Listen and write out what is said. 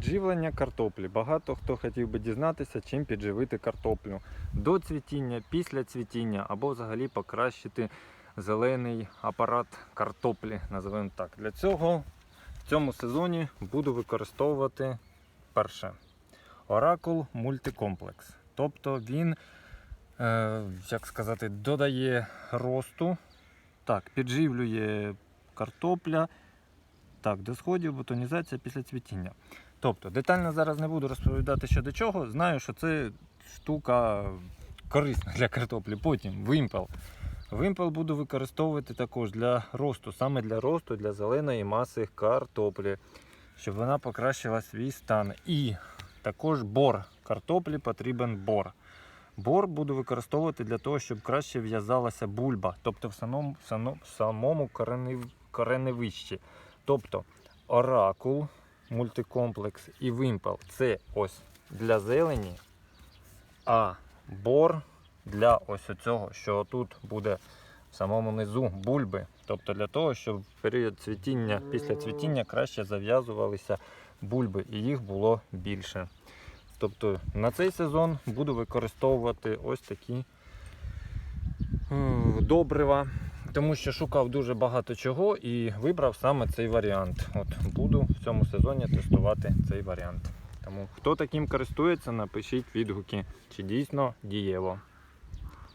підживлення картоплі. Багато хто хотів би дізнатися, чим підживити картоплю до цвітіння, після цвітіння або взагалі покращити зелений апарат картоплі, називаємо так. Для цього в цьому сезоні буду використовувати перше Оракул мультикомплекс. Тобто він, е, як сказати, додає росту, так, підживлює картопля. Так, до сходів, бутонізація після цвітіння. Тобто, детально зараз не буду розповідати що до чого. Знаю, що це штука корисна для картоплі. Потім вимпел. Вимпел буду використовувати також для росту, саме для росту, для зеленої маси картоплі, щоб вона покращила свій стан. І також бор. Картоплі потрібен бор. Бор буду використовувати для того, щоб краще в'язалася бульба, тобто в самому, в самому кореневищі. Тобто оракул, мультикомплекс і вимпел це ось для зелені, а бор для ось цього, що тут буде в самому низу бульби. Тобто для того, щоб в період цвітіння, після цвітіння краще зав'язувалися бульби і їх було більше. Тобто на цей сезон буду використовувати ось такі добрива, тому що шукав дуже багато чого і вибрав саме цей варіант. От буду в цьому сезоні тестувати цей варіант. Тому хто таким користується, напишіть відгуки, чи дійсно дієво.